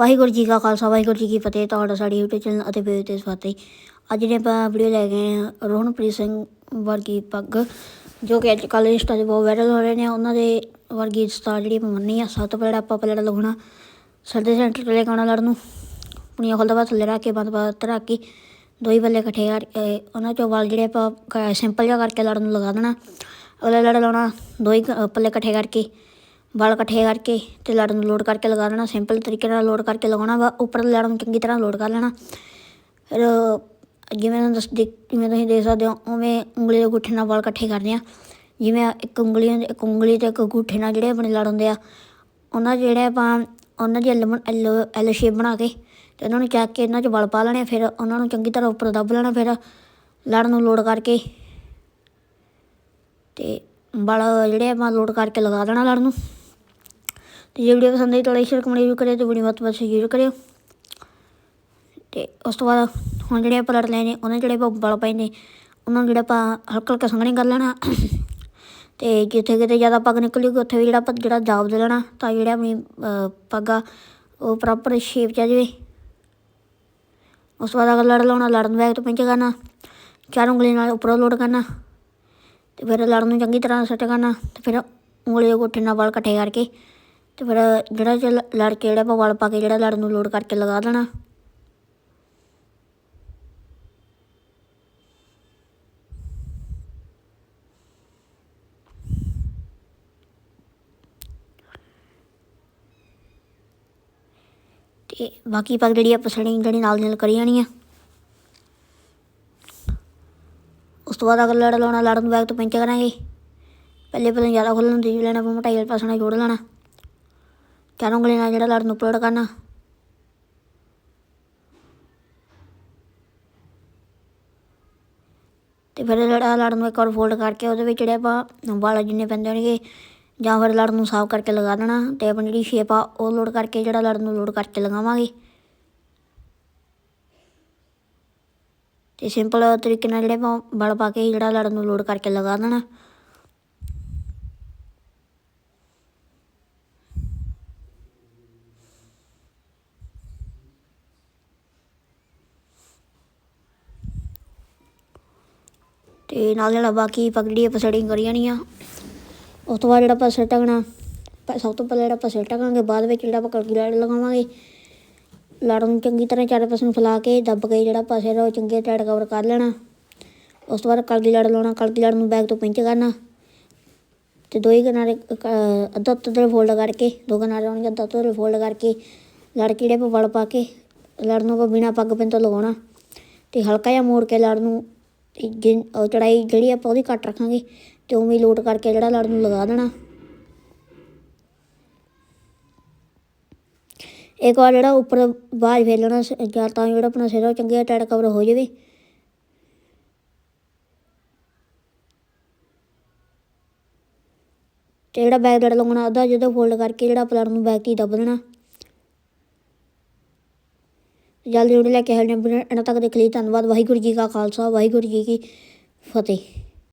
ਵਾਹਿਗੁਰੂ ਜੀ ਕਾ ਖਾਲਸਾ, ਵਾਹਿਗੁਰੂ ਜੀ ਕੀ ਫਤਿਹ। ਤੁਹਾਡਾ ਸਾਡੀ YouTube ਚੈਨਲ ਅਤੇ ਪੇਜ ਤੇ ਸਵਾਗਤ ਹੈ। ਅੱਜ ਜਿਹੜੇ ਆਪਾਂ ਵੀਡੀਓ ਲੈ ਗਏ ਹਾਂ ਰੋਹਨਪ੍ਰੀਤ ਸਿੰਘ ਵਰਗੀ ਪੱਗ, ਜੋ ਕਿ ਅੱਜ ਕੱਲ੍ਹ ਇੰਸਟਾ 'ਤੇ ਬਹੁਤ ਵਾਇਰਲ ਹੋ ਰਹੇ ਨੇ। ਉਹਨਾਂ ਦੇ ਵਰਗੀ ਸਟਾਰ ਜਿਹੜੀ ਆਪਾਂ ਮੰਨੀ ਆ ਸਭ ਤੋਂ ਪਹਿਲਾਂ ਆਪਾਂ ਪਲੜਾ ਲਗਾਉਣਾ ਸਰਦੇ ਸੈਂਟਰ ਤੇ ਲਗਾਉਣਾ ਲੜ ਨੂੰ ਪੁਣੀਆਂ ਖੋਲਦਾ ਬਾਅਦ ਥੱਲੇ ਰੱਖ ਕੇ, ਬੰਦ ਬਾਤ ਰੱਖ ਕੇ, ਦੋ ਹੀ ਬੱਲੇ ਇਕੱਠੇ ਕਰਕੇ ਉਹਨਾਂ ਚੋਂ ਵਾਲ ਜਿਹੜੇ ਆਪਾਂ ਸਿੰਪਲ ਜਿਹਾ ਕਰਕੇ ਲੜ ਨੂੰ ਲਗਾ ਦੇਣਾ। ਅਗਲਾ ਲੜ ਲਾਉਣਾ, ਦੋ ਹੀ ਪੱਲੇ ਇਕੱਠੇ ਕਰਕੇ। ਵਾਲ ਇਕੱਠੇ ਕਰਕੇ ਤੇ ਲੜ ਨੂੰ ਲੋਡ ਕਰਕੇ ਲਗਾ ਦੇਣਾ ਸਿੰਪਲ ਤਰੀਕੇ ਨਾਲ ਲੋਡ ਕਰਕੇ ਲਗਾਉਣਾ ਵਾ, ਉੱਪਰ ਲੜ ਨੂੰ ਚੰਗੀ ਤਰ੍ਹਾਂ ਲੋਡ ਕਰ ਲੈਣਾ। ਫਿਰ ਜਿਵੇਂ ਤੁਹਾਨੂੰ ਦੱਸ ਦੇਖ- ਜਿਵੇਂ ਤੁਸੀਂ ਦੇਖ ਸਕਦੇ ਹੋ, ਉਵੇਂ ਉਂਗਲੀ ਦੇ ਗੁੱਠੇ ਨਾਲ ਵਾਲ ਇਕੱਠੇ ਕਰਦੇ ਆ। ਜਿਵੇਂ ਇੱਕ ਉਂਗਲੀ ਇੱਕ ਉਂਗਲੀ ਤੇ ਇੱਕ ਗੁੱਠੇ ਨਾਲ ਜਿਹੜੇ ਆਪਣੇ ਲੜ ਹੁੰਦੇ ਆ, ਉਹਨਾਂ 'ਚ ਜਿਹੜੇ ਆਪਾਂ, ਉਹਨਾਂ ਦੀ ਐਲ ਐਲ ਐਲ ਸ਼ੇਪ ਬਣਾ ਕੇ ਤੇ ਉਹਨਾਂ ਨੂੰ ਚੱਕ ਕੇ ਇਹਨਾਂ 'ਚ ਵਲ ਪਾ ਲੈਣੇ ਫਿਰ ਉਹਨਾਂ ਨੂੰ ਚੰਗੀ ਤਰ੍ਹਾਂ ਉੱਪਰ ਦੱਬ ਲੈਣਾ, ਫਿਰ ਲੜ ਨੂੰ ਲੋਡ ਕਰਕੇ ਤੇ ਵਲ ਜਿਹੜੇ ਆਪਾਂ ਲੋਡ ਕਰਕੇ ਲਗਾ ਦੇਣਾ ਲੜ ਨੂੰ। ਜੇ ਵੀਡੀਓ ਪਸੰਦ ਆਈ ਤਾਂ ਲਾਈਕ ਸ਼ੇਅਰ ਕਮੈਂਟ ਜ਼ਰੂਰ ਕਰਿਓ ਤੇ ਵੀਡੀਓ ਵੱਧ ਤੋਂ ਵੱਧ ਸ਼ੇਅਰ ਕਰਿਓ। ਤੇ ਉਸ ਤੋਂ ਬਾਅਦ ਹੁਣ ਜਿਹੜੇ ਆਪਾਂ ਲੜ ਲਏ ਨੇ ਉਹਨਾਂ 'ਚ ਜਿਹੜੇ ਆਪਾਂ ਬਲ ਪਏ ਨੇ ਉਹਨਾਂ ਨੂੰ ਜਿਹੜਾ ਆਪਾਂ ਹਲਕਾ ਹਲਕਾ ਸੰਘਣੇ ਕਰ ਲੈਣਾ। ਤੇ ਜਿੱਥੇ ਕਿਤੇ ਜ਼ਿਆਦਾ ਪੱਗ ਨਿਕਲੂਗੀ ਉੱਥੇ ਵੀ ਜਿਹੜਾ ਆਪਾਂ ਜਿਹੜਾ ਜਾਬ ਦੇ ਲੈਣਾ ਤਾਂ ਜਿਹੜਾ ਆਪਣੀ ਅਹ, ਪੱਗ ਆ ਉਹ ਪ੍ਰੋਪਰ ਸ਼ੇਪ 'ਚ ਆ ਜਾਵੇ। ਉਸ ਤੋਂ ਬਾਅਦ ਅਗਰ ਲੜ ਲਾਉਣਾ ਲੜਨ ਬੈਗ ਤੋਂ ਪਿੰਚ ਕਰਨਾ ਚਾਰ ਉਂਗਲੀ ਨਾਲ ਉੱਪਰੋਂ ਲੋਡ ਕਰਨਾ ਤੇ ਫਿਰ ਲੜਨ ਨੂੰ ਚੰਗੀ ਤਰ੍ਹਾਂ ਸੈੱਟ ਕਰਨਾ ਤੇ ਫਿਰ ਉਂਗਲੀ ਦੇ ਗੁੱਠੇ ਨਾਲ ਵਾਲ ਇਕੱਠੇ ਕਰਕੇ ਤੇ ਫਿਰ ਜਿਹੜਾ ਚ ਲੜ ਕੇ ਜਿਹੜਾ ਆਪਾਂ ਵਲ ਪਾ ਕੇ ਜਿਹੜਾ ਲੜ ਨੂੰ ਲੋਡ ਕਰਕੇ ਲਗਾ ਦੇਣਾ। ਤੇ ਬਾਕੀ ਪੱਗ ਜਿਹੜੀ ਆਪਾਂ ਸੈਟਿੰਗ ਜਿਹੜੀ ਨਾਲ ਨਾਲ ਕਰੀ ਜਾਣੀ ਆ। ਉਸ ਤੋਂ ਬਾਅਦ ਅਗਰ ਲੜ ਲਾਉਣਾ, ਲੜਨ ਨੂੰ ਬੈਕ ਤੋਂ ਪਿੰਚ ਕਰਾਂਗੇ। ਪਹਿਲੇ ਪਹਿਲਾਂ ਜ਼ਿਆਦਾ ਖੋਲਣ ਨੂੰ ਦੀ ਲੈਣਾ, ਆਪਾਂ ਮੋਟਾਈ ਵਾਲੇ ਜੋੜ ਲੈਣਾ। ਚਾਰ ਉਂਗਲੀ ਨਾਲ ਜਿਹੜਾ ਲੜ ਨੂੰ ਪਲਟ ਕਰਨਾ। ਤੇ ਫਿਰ ਲੜਾ ਲੜ ਨੂੰ ਇੱਕ ਵਾਰ ਫੋਲਡ ਕਰਕੇ ਉਹਦੇ ਵਿੱਚ ਜਿਹੜੇ ਆਪਾਂ ਵਾਲ ਜਿੰਨੇ ਪੈਂਦੇ ਹੋਣਗੇ, ਜਾਂ ਫਿਰ ਲੜ ਨੂੰ ਸਾਫ਼ ਕਰਕੇ ਲਗਾ ਦੇਣਾ ਤੇ ਆਪਣੀ ਜਿਹੜੀ ਸ਼ੇਪ ਆ ਉਹ ਲੋਡ ਕਰਕੇ ਜਿਹੜਾ ਲੜ ਨੂੰ ਲੋਡ ਕਰਕੇ ਲਗਾਵਾਂਗੇ। ਤੇ ਸਿੰਪਲ ਤਰੀਕੇ ਨਾਲ ਜਿਹੜੇ ਆਪਾਂ ਵਲ ਪਾ ਕੇ ਜਿਹੜਾ ਲੜ ਨੂੰ ਲੋਡ ਕਰਕੇ ਲਗਾ ਦੇਣਾ। ਤੇ ਨਾਲ ਜਿਹੜਾ ਬਾਕੀ ਪਗੜੀ ਆਪਾਂ ਸੈਟਿੰਗ ਕਰੀ ਜਾਣੀ ਆ ਉਸ ਤੋਂ ਬਾਅਦ ਜਿਹੜਾ ਆਪਾਂ ਸਿਰ ਟਕਣਾ ਸਭ ਤੋਂ ਪਹਿਲਾਂ ਜਿਹੜਾ ਆਪਾਂ ਸਿਰ ਟਕਾਂਗੇ ਬਾਅਦ ਵਿੱਚ ਜਿਹੜਾ ਆਪਾਂ ਕਲਕੀ ਲੜ ਲਗਾਵਾਂਗੇ। ਲੜ ਨੂੰ ਚੰਗੀ ਤਰ੍ਹਾਂ ਚਾਰੇ ਪਾਸੇ ਨੂੰ ਫੈਲਾ ਕੇ ਦੱਬ ਕੇ ਜਿਹੜਾ ਪਾਸੇ ਦਾ ਉਹ ਚੰਗੇ ਟਾਈਟ ਕਵਰ ਕਰ ਲੈਣਾ। ਉਸ ਤੋਂ ਬਾਅਦ ਕਲਕੀ ਲੜ ਲਾਉਣਾ ਕਲਕੀ ਲੜ ਨੂੰ ਬੈਕ ਤੋਂ ਪਿੰਚ ਕਰਨਾ। ਤੇ ਦੋ ਹੀ ਕਿਨਾਰੇ ਇੱਕ, ਅੱਧਾ ਅੱਧਾ ਫੋਲਡ ਕਰਕੇ ਦੋ ਕਿਨਾਰੇ ਹੋਣਗੇ ਅੱਧਾ ਅੱਧਾ ਫੋਲਡ ਕਰਕੇ ਲੜ ਕੇ ਜਿਹੜੇ ਆਪਾਂ ਪਾ ਕੇ ਲੜ ਨੂੰ ਆਪਾਂ ਬਿਨਾ ਪੱਗ ਪਿੰਨ ਤੋਂ ਲਗਾਉਣਾ। ਤੇ ਹਲਕਾ ਜਿਹਾ ਮੋੜ ਕੇ ਲੜ ਨੂੰ ਤੇ ਜਿਨ- ਉਹ ਚੜਾਈ ਜਿਹੜੀ ਆਪਾਂ ਉਹਦੀ ਘੱਟ ਰੱਖਾਂਗੇ ਤੇ ਉਵੇਂ ਹੀ ਲੋਡ ਕਰਕੇ ਜਿਹੜਾ ਲੜ ਨੂੰ ਲਗਾ ਦੇਣਾ। ਇੱਕ ਵਾਰ ਜਿਹੜਾ ਉੱਪਰ ਬਾਜ ਫੇਰ ਲੈਣਾ ਸ- ਜਾਂ ਤਾਂ ਜਿਹੜਾ ਆਪਣਾ ਸਿਰ ਆ ਉਹ ਚੰਗੇ ਟਾਈਟ ਕਵਰ ਹੋ ਜਾਵੇ। ਤੇ ਜਿਹੜਾ ਬੈਕ ਲੜ ਲਗਾਉਣਾ ਅੱਧਾ ਜਦੋਂ ਫੋਲਡ ਕਰਕੇ ਜਿਹੜਾ ਪਲੜ ਨੂੰ ਬੈਕ ਹੀ ਦੱਬ ਦੇਣਾ। ਜਲਦੀ ਜਲਦੀ ਲੈ ਕੇ ਆਏ ਨੇ ਇਹਨਾਂ ਤੱਕ ਦੇਖ ਲਈ। ਧੰਨਵਾਦ। ਵਾਹਿਗੁਰੂ ਜੀ ਕਾ ਖਾਲਸਾ। ਵਾਹਿਗੁਰੂ ਜੀ ਕੀ ਫਤਿਹ।